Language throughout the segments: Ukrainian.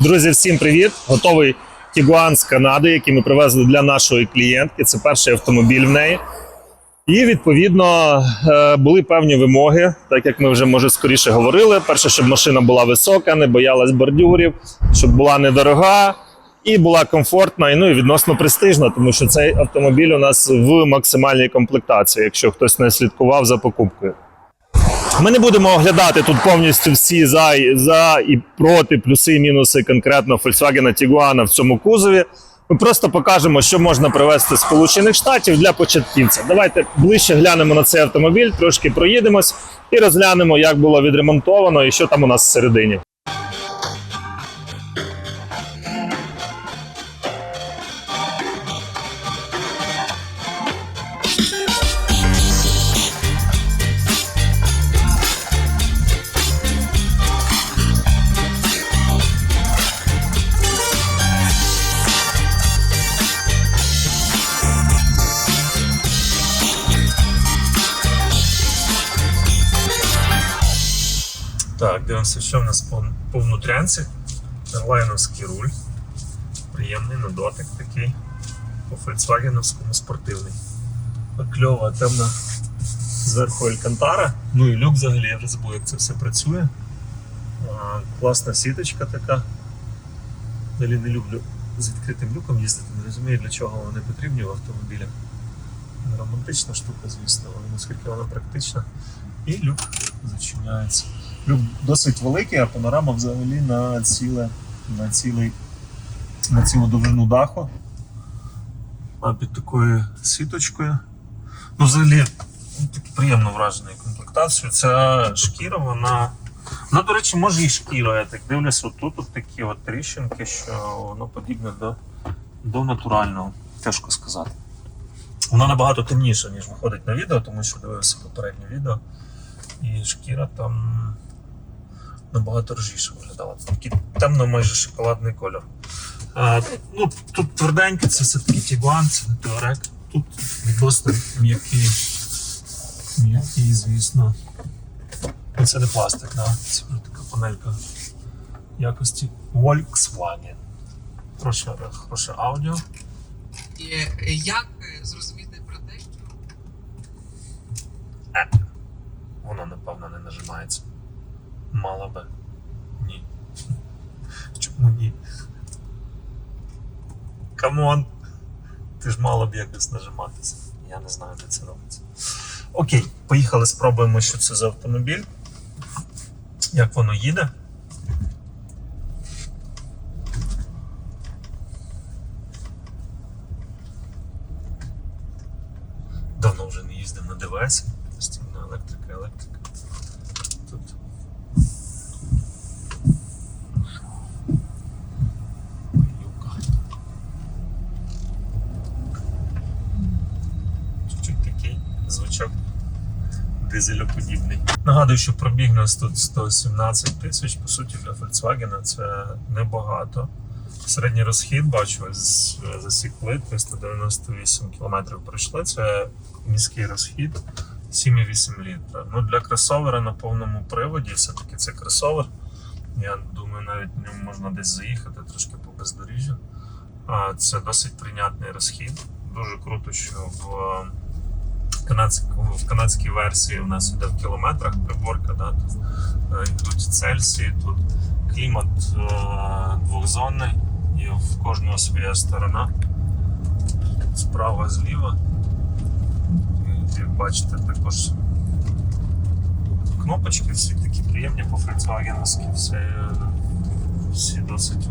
Друзі, всім привіт! Готовий Тігуан з Канади, який ми привезли для нашої клієнтки. Це перший автомобіль в неї. І відповідно е, були певні вимоги, так як ми вже може скоріше говорили. Перше, щоб машина була висока, не боялась бордюрів, щоб була недорога і була комфортна, і ну і відносно престижна, тому що цей автомобіль у нас в максимальній комплектації, якщо хтось не слідкував за покупкою. Ми не будемо оглядати тут повністю всі за, за і проти, плюси і мінуси конкретно Volkswagen Tiguan в цьому кузові. Ми просто покажемо, що можна привезти з Сполучених Штатів для початківця. Давайте ближче глянемо на цей автомобіль, трошки проїдемось і розглянемо, як було відремонтовано і що там у нас всередині. Так, дивимося, що в нас по, по внутрянці. Ерлайновський руль. Приємний на дотик такий. По фольксвагеновському спортивний. Кльова темна зверху алькантара. Ну і люк взагалі, я вже забув, як це все працює. А, класна сіточка така. Далі не люблю з відкритим люком їздити, не розумію, для чого вони потрібні в автомобілях. Романтична штука, звісно, але наскільки вона практична. І люк зачиняється. Досить великий, а панорама взагалі на ціле, на цілий, на цілу довжину даху. А під такою сіточкою. Ну, взагалі, ну, таке приємно вражений комплектацією. Ця шкіра, вона. Вона, до речі, може і шкіра. Я так дивлюся, отут от такі от тріщинки, що воно подібне до, до натурального. Тяжко сказати. Вона набагато темніша, ніж виходить на відео, тому що дивився попереднє відео. І шкіра там набагато ржіше виглядала. Такий темно майже шоколадний кольор. А, ну, тут тверденьке, це все-таки Тігуан, це не Теорек. Тут відносно м'який, м'який, звісно. Ну, Це не пластик, да? це така панелька якості Volkswagen. Хороше, хороше аудіо. І е, як е, зрозуміти про те, що Воно, напевно, не нажимається. Мало би. Ні. Чому ні? Камон. Ти ж мало б якось нажиматися. Я не знаю, де це робиться. Окей, поїхали, спробуємо, що це за автомобіль. Як воно їде. Давно вже не їздив на ДВС. Звучок дизелеподібний. Нагадую, що пробіг у нас тут 117 тисяч. По суті, для Volkswagen це небагато. Середній розхід бачу, засікли 398 км пройшли. Це міський розхід 7,8 літра. Ну для кросовера на повному приводі, все-таки це кросовер. Я думаю, навіть в ньому можна десь заїхати трошки по бездоріжжю. Це досить прийнятний розхід. Дуже круто, що в канадському, в канадській версії у нас іде в кілометрах приборка. Да? Тут е, йдуть Цельсії, тут клімат е, двохзонний і в кожного своя сторона. Справа, зліва. І, як бачите, також кнопочки всі такі приємні по Volkswagen, всі, всі досить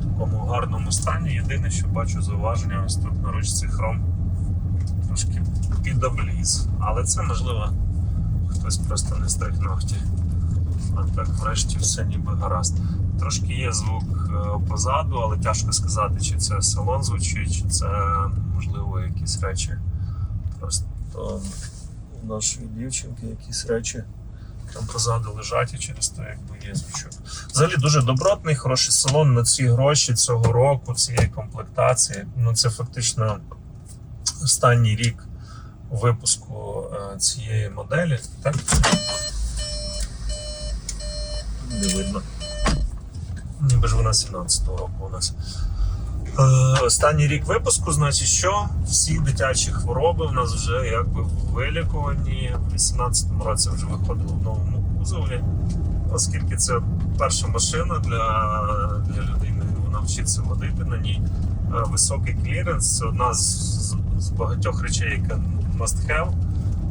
в такому гарному стані. Єдине, що бачу зауваження, ось тут на ручці хром трошки під обліз. Але це можливо хтось просто не стриг ногті. А так, врешті, все ніби гаразд. Трошки є звук е, позаду, але тяжко сказати, чи це салон звучить, чи це можливо якісь речі. Просто у нашої дівчинки якісь речі там позаду лежать і через те якби є звучок. Взагалі дуже добротний, хороший салон на ці гроші цього року, цієї комплектації. Ну це фактично останній рік випуску е, цієї моделі. Так? Не видно. Ніби ж вона 17-го року у нас. Е, Останній рік випуску, значить, що всі дитячі хвороби в нас вже якби вилікувані. В 18-му році вже виходило в новому кузові, оскільки це перша машина для, для людини, вона вчиться водити на ній. Е, Високий кліренс це одна з, з, з багатьох речей, яка must have,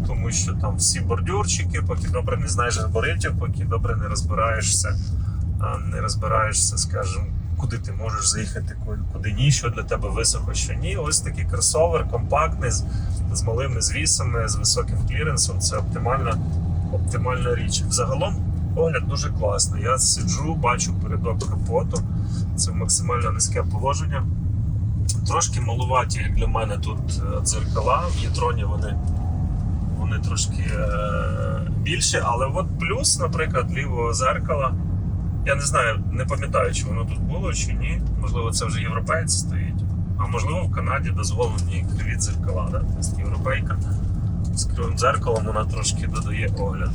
тому що там всі бордюрчики, поки добре не знаєш габаритів, поки добре не розбираєшся, не розбираєшся, скажімо, куди ти можеш заїхати, куди ні, що для тебе високо, що ні. Ось такий кросовер, компактний, з, з малими звісами, з високим кліренсом. Це оптимальна, оптимальна річ. Загалом огляд дуже класний. Я сиджу, бачу передок капоту. Це максимально низьке положення. Трошки малуваті, для мене, тут е, дзеркала. В Єтроні вони, вони трошки е, більші, але от плюс, наприклад, лівого зеркала. Я не знаю, не пам'ятаю, чи воно тут було, чи ні. Можливо, це вже європейці стоїть. А можливо, в Канаді дозволені криві дзеркала. Да? Тобто європейка з кривим дзеркалом вона трошки додає огляду.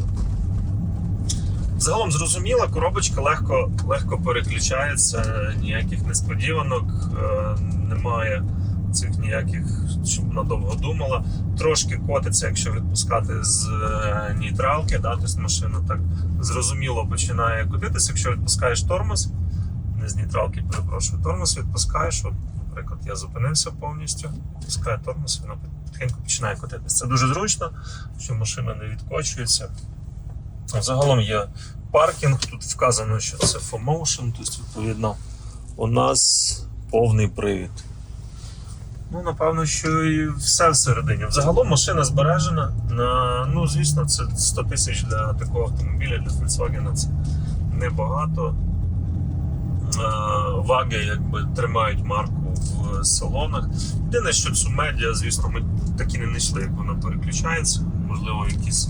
Загалом зрозуміла, коробочка легко, легко переключається, ніяких несподіванок, е, немає цих ніяких, щоб вона довго думала. Трошки котиться, якщо відпускати з е, нейтралки, да, тобто машина так зрозуміло починає котитися. Якщо відпускаєш тормоз, не з нейтралки, перепрошую, тормоз відпускаєш. От, наприклад, я зупинився повністю, відпускаю тормоз, вона потихеньку починає котитися. Це дуже зручно, що машина не відкочується. Загалом є паркінг. Тут вказано, що це FOMotion, тобто, відповідно, у нас повний привід. Ну, напевно, що і все всередині. Загалом машина збережена. На, ну, звісно, це 100 тисяч для такого автомобіля, для Volkswagen це небагато. Е, Ваги якби тримають марку в салонах. Єдине, що цю медіа, звісно, ми так і не знайшли, як вона переключається. Можливо, якісь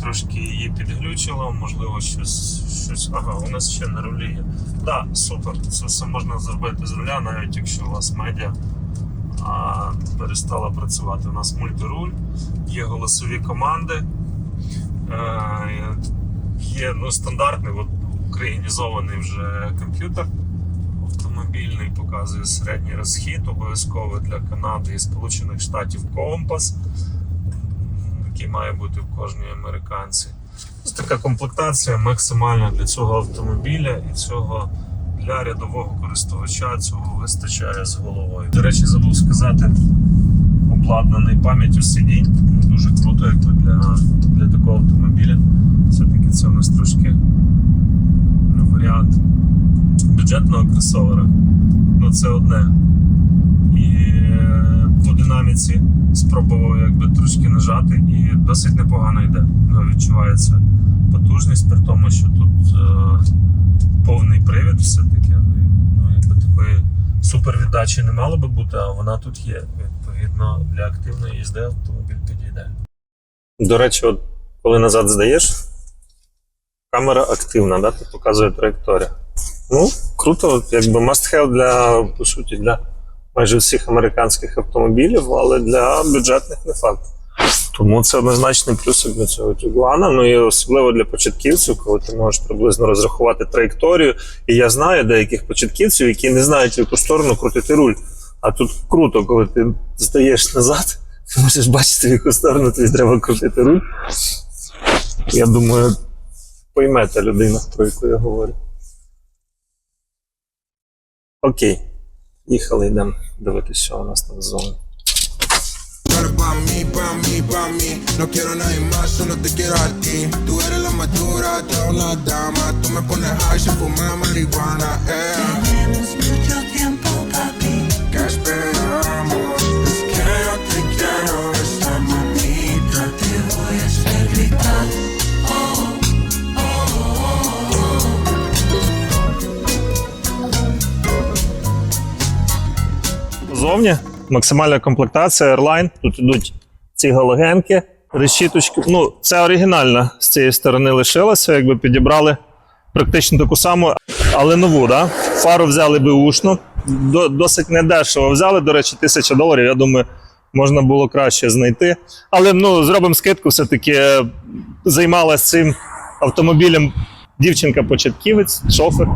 трошки її підглючило, можливо, щось. щось. Ага, у нас ще на рулі є. Так, да, супер. Це все можна зробити з руля, навіть якщо у вас медіа а, перестала працювати. У нас мультируль, є голосові команди. Е, є ну, стандартний от, українізований вже комп'ютер автомобільний, показує середній розхід, обов'язково для Канади і Сполучених Штатів компас, який має бути в кожній американці. Ось така комплектація максимальна для цього автомобіля і цього для рядового користувача цього вистачає з головою. До речі, забув сказати, обладнаний пам'яттю сидінь. Дуже круто, як для, для такого автомобіля. Все-таки це у нас трошки варіант бюджетного кросовера. Ну, це одне. І е, по динаміці спробував якби трошки нажати, і досить непогано йде. Ну, відчувається потужність, при тому, що тут е, повний привід все-таки. Ну, якби такої супервіддачі не мало би бути, а вона тут є. Відповідно, для активної їзди автомобіль підійде. До речі, от коли назад здаєш, камера активна, да? тут показує траєкторію. Ну, круто, якби must have для, по суті, для майже всіх американських автомобілів, але для бюджетних не факт. Тому це однозначний плюсик для цього Тігуана. Ну і особливо для початківців, коли ти можеш приблизно розрахувати траєкторію. І я знаю деяких початківців, які не знають, в яку сторону крутити руль. А тут круто, коли ти здаєш назад, ти можеш бачити, в яку сторону тобі треба крутити руль. Я думаю, поймете людина, про яку я говорю. Окей. Їхали, йдемо дивитися, що у нас там з зони. Todo pa' mí, pa' mí, pa' mí. No Зовні максимальна комплектація Airline. Тут ідуть ці галогенки, решіточки. Ну, це оригінальна з цієї сторони лишилася, якби підібрали практично таку саму, але нову. Да? Фару взяли би ушну. Досить недешево взяли, до речі, тисяча доларів. Я думаю, можна було краще знайти. Але ну, зробимо скидку, все-таки е, займалася цим автомобілем дівчинка-початківець, шофер.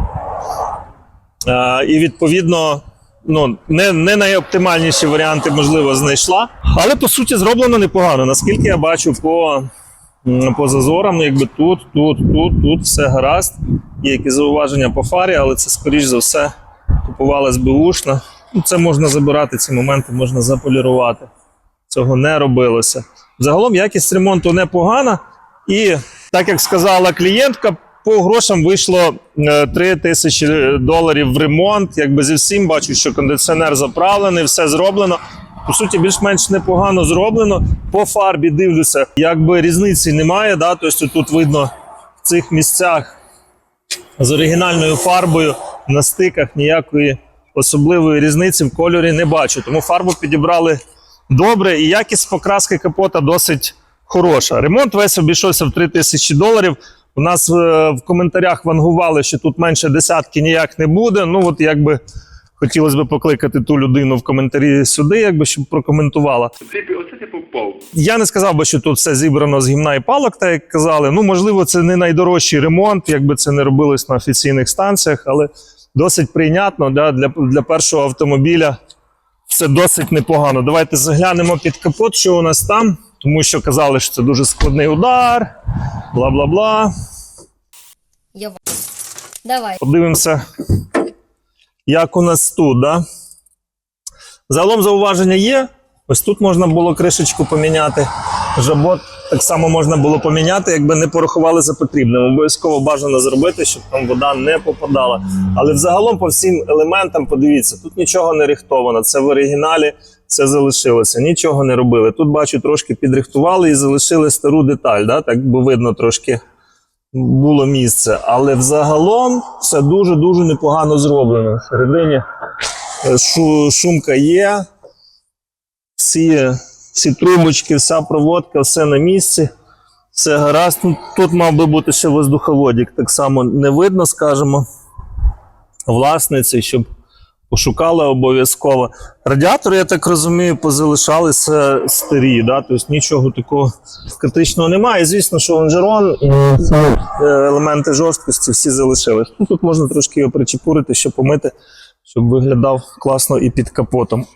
Е, і відповідно, ну, не, не найоптимальніші варіанти, можливо, знайшла. Але по суті зроблено непогано. Наскільки я бачу по, по зазорам, ну, якби тут, тут, тут, тут все гаразд. Є якісь зауваження по фарі, але це, скоріш за все, купували СБУшно. Ну, це можна забирати, ці моменти можна заполірувати. Цього не робилося. Загалом якість ремонту непогана. І так як сказала клієнтка, по грошам вийшло е, 3 тисячі доларів в ремонт. Якби зі всім бачу, що кондиціонер заправлений, все зроблено. По суті, більш-менш непогано зроблено. По фарбі дивлюся, якби різниці немає. Да? Тобто тут видно в цих місцях з оригінальною фарбою на стиках ніякої особливої різниці в кольорі не бачу. Тому фарбу підібрали добре, і якість покраски капота досить хороша. Ремонт весь обійшовся в 3 тисячі доларів. У нас е, в коментарях вангували, що тут менше десятки ніяк не буде. Ну, от якби хотілося б покликати ту людину в коментарі сюди, якби щоб прокоментувала. Я не сказав би, що тут все зібрано з гімна і палок, так як казали. Ну, можливо, це не найдорожчий ремонт, якби це не робилось на офіційних станціях, але досить прийнятно да, для, для першого автомобіля. Все досить непогано. Давайте заглянемо під капот, що у нас там, тому що казали, що це дуже складний удар, бла бла бла. Я Давай. Подивимося, як у нас тут. Да? Загалом зауваження є. Ось тут можна було кришечку поміняти. Жабот так само можна було поміняти, якби не порахували за потрібним. Обов'язково бажано зробити, щоб там вода не попадала. Але взагалом по всім елементам, подивіться, тут нічого не рихтовано. Це в оригіналі це залишилося. Нічого не робили. Тут бачу, трошки підрихтували і залишили стару деталь. Да? Так би видно трошки було місце. Але взагалом все дуже-дуже непогано зроблено. Всередині е, шумка є, всі, всі трубочки, вся проводка, все на місці. Все гаразд. Ну, Тут мав би бути ще воздуховодік, так само не видно, скажімо, власниці, щоб пошукали обов'язково. Радіатори, я так розумію, позалишалися старі, да? тобто нічого такого критичного немає. І, звісно, що лонжерон і е, елементи жорсткості всі залишились. Ну, тут можна трошки його причепурити, щоб помити, щоб виглядав класно і під капотом.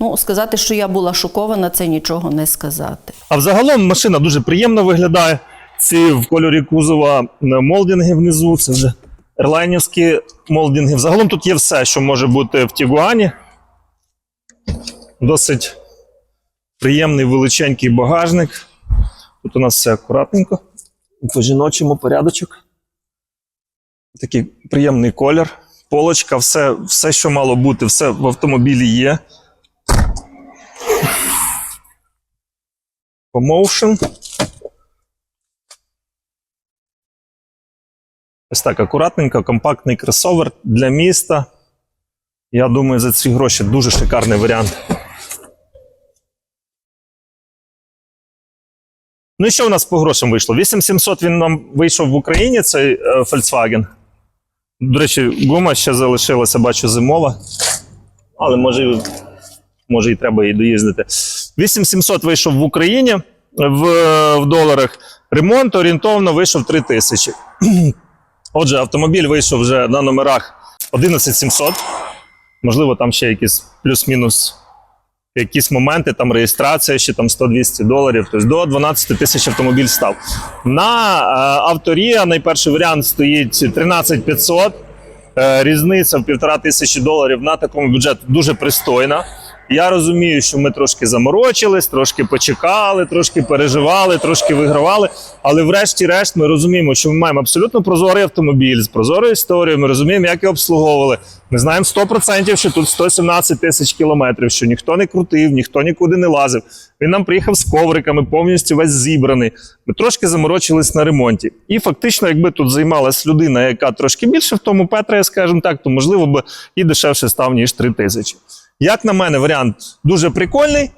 Ну, сказати, що я була шокована, це нічого не сказати. А взагалом машина дуже приємно виглядає. Ці в кольорі кузова молдинги внизу. Це вже ерлайнівські молдинги. Взагалом тут є все, що може бути в Тігуані. Досить приємний величенький багажник. Тут у нас все акуратненько. По жіночому порядочок. Такий приємний колір. Полочка, все, все, що мало бути, все в автомобілі є. Promotion. Ось так акуратненько, компактний кросовер для міста. Я думаю, за ці гроші дуже шикарний варіант. Ну і що у нас по грошам вийшло? 8700 він нам вийшов в Україні, цей е, Volkswagen. До речі, гума ще залишилася, бачу, зимова. Але може, може і треба її доїздити. 8700 вийшов в Україні в, в доларах. Ремонт орієнтовно вийшов 3000. Отже, автомобіль вийшов вже на номерах 11700. Можливо, там ще якісь плюс-мінус якісь моменти, там реєстрація, ще там 100-200 доларів. Тобто до 12 тисяч автомобіль став. На е, авторія найперший варіант стоїть 13500. Е, різниця в півтора тисячі доларів на такому бюджеті дуже пристойна. Я розумію, що ми трошки заморочились, трошки почекали, трошки переживали, трошки вигравали. Але врешті-решт ми розуміємо, що ми маємо абсолютно прозорий автомобіль з прозорою історією. Ми розуміємо, як його обслуговували. Ми знаємо 100%, що тут 117 тисяч кілометрів, що ніхто не крутив, ніхто нікуди не лазив. Він нам приїхав з ковриками, повністю весь зібраний. Ми трошки заморочились на ремонті. І фактично, якби тут займалась людина, яка трошки більше в тому Петра, скажімо так, то можливо би і дешевше став, ніж 3 тисячі. Як на мене, варіант дуже прикольний.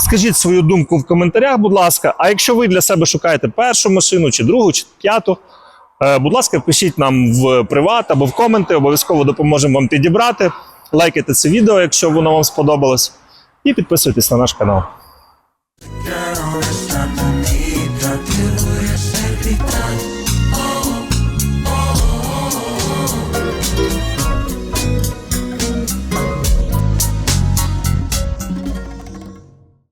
Скажіть свою думку в коментарях, будь ласка. А якщо ви для себе шукаєте першу машину, чи другу, чи п'яту, е, будь ласка, пишіть нам в приват або в коменти, обов'язково допоможемо вам підібрати. Лайкайте це відео, якщо воно вам сподобалось, і підписуйтесь на наш канал.